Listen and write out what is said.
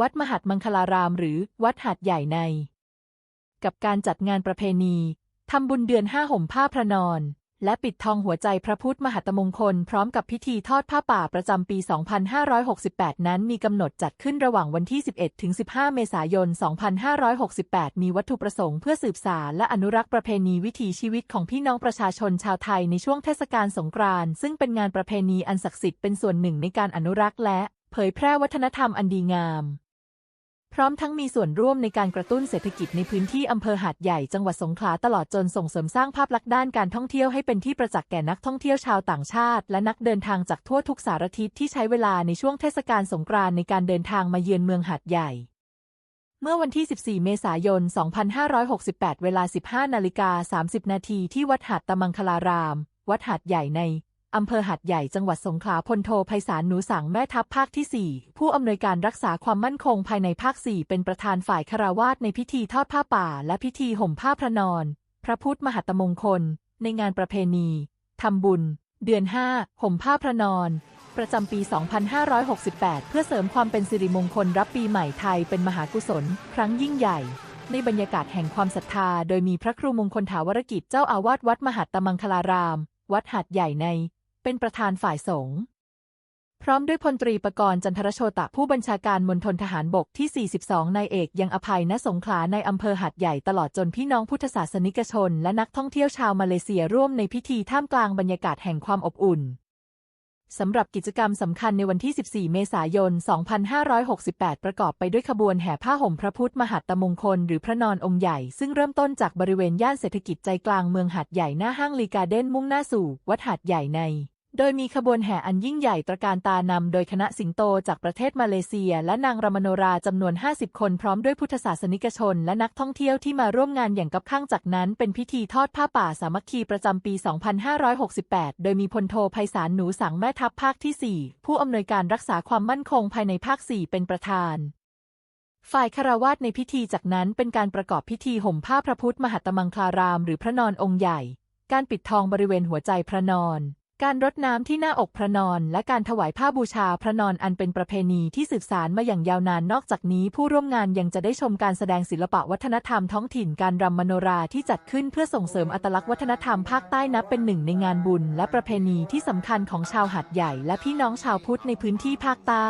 วัดมหัดมังคลารามหรือวัดหาดใหญ่ใน กับการจัดงานประเพณีทำบุญเดือนห้าห่มผ้าพระนอน และปิดทองหัวใจพระพุทธมหัตมงคล พร้อมกับพิธีทอดผ้าป่าประจำปี 2568 นั้นมีกำหนดจัดขึ้นระหว่างวันที่ 11 ถึง 15 เมษายน 2568 มีวัตถุประสงค์เพื่อสืบสานและอนุรักษ์ประเพณีวิถีชีวิตของพี่น้องประชาชนชาวไทยในช่วงเทศกาลสงกรานต์ซึ่งเป็นงานประเพณีอันศักดิ์สิทธิ์เป็นส่วนหนึ่งในการอนุรักษ์และ เผยแพร่วัฒนธรรมอันดีงาม พร้อมทั้งมีส่วนร่วมในการกระตุ้นเศรษฐกิจในพื้นที่อำเภอหาดใหญ่จังหวัดสงขลาตลอดจนส่งเสริมสร้างภาพลักษณ์ด้านการท่องเที่ยวให้เป็นที่ประจักษ์แก่นักท่องเที่ยวชาวต่างชาติ และนักเดินทางจากทั่วทุกสารทิศที่ใช้เวลาในช่วงเทศกาลสงกรานต์ในการเดินทางมาเยือนเมืองหาดใหญ่เมื่อวันที่ 14 เมษายน 2568 เวลา 15 นาฬิกา 30 นาทีที่วัดหาดตะมังคลาราม วัดหาดใหญ่ใน อำเภอหัดใหญ่จังหวัดสงขลาพลโทไพศาลหนูสังแม่ทัพภาคที่ 4 ผู้อำนวยการรักษาความมั่นคงภายในภาค 4 เป็นประธานฝ่ายคาราวาสในพิธีทอดผ้าป่า และพิธีห่มผ้าพระนอน พระพุทธมหัตมงคล ในงานประเพณีทำบุญ เดือน 5 ห่มผ้าพระนอน ประจำปี 2568 เพื่อเสริมความเป็นสิริมงคลรับปีใหม่ไทยเป็นมหากุศล ครั้งยิ่งใหญ่ในบรรยากาศแห่งความศรัทธา โดยมีพระครูมงคลถาวรกิจเจ้าอาวาสวัดมหัตตมังคลาราม วัดหาดใหญ่ใน เป็นประธานฝ่ายสงฆ์พร้อมด้วยพลตรีประกรณ์จันทรโชตะผู้บัญชาการมณฑลทหารบกที่ 42 นายเอกยังอภัยณสงขลาในอำเภอหาดใหญ่ตลอดจนพี่น้องพุทธศาสนิกชน และนักท่องเที่ยวชาวมาเลเซียร่วมในพิธีท่ามกลางบรรยากาศแห่งความอบอุ่นสำหรับกิจกรรมสำคัญในวันที่ 14 เมษายน 2568 ประกอบไปด้วยขบวนแห่ผ้าห่มพระพุทธมหัตตมงคล หรือพระนอนองค์ใหญ่ ซึ่งเริ่มต้นจากบริเวณย่านเศรษฐกิจใจกลางเมืองหาดใหญ่หน้าห้างลีกาเด้นมุ่งหน้าสู่ วัดหาดใหญ่ใน โดยมีขบวนแห่อันยิ่งใหญ่ตระการตานำโดยคณะสิงโตจากประเทศมาเลเซีย และนางรมโนราจำนวน 50 คนพร้อมด้วยพุทธศาสนิกชน และนักท่องเที่ยวที่มาร่วมงานอย่างกับข้างจากนั้นเป็นพิธีทอดผ้าป่าสามัคคีประจำปี 2568 โดยมีพลโทไพศาลหนูสังแม่ทัพภาคที่ 4 ผู้อำนวยการรักษาความมั่นคงภายในภาค 4 เป็นประธานฝ่ายคารวาสในพิธีจากนั้นเป็นการประกอบพิธีห่มผ้าพระพุทธมหัตมังคลาราม หรือพระนอนองค์ใหญ่ การปิดทองบริเวณหัวใจพระนอน การรดน้ำที่หน้าอกพระนอน และการถวายผ้าบูชาพระนอนอันเป็นประเพณีที่สืบสานมาอย่างยาวนานนอกจากนี้ ผู้ร่วมงานยังจะได้ชมการแสดงศิลปะวัฒนธรรมท้องถิ่นการรำมโนราที่จัดขึ้นเพื่อส่งเสริมอัตลักษณ์วัฒนธรรมภาคใต้นับเป็นหนึ่งในงานบุญ และประเพณีที่สำคัญของชาวหาดใหญ่ และพี่น้องชาวพุทธในพื้นที่ภาคใต้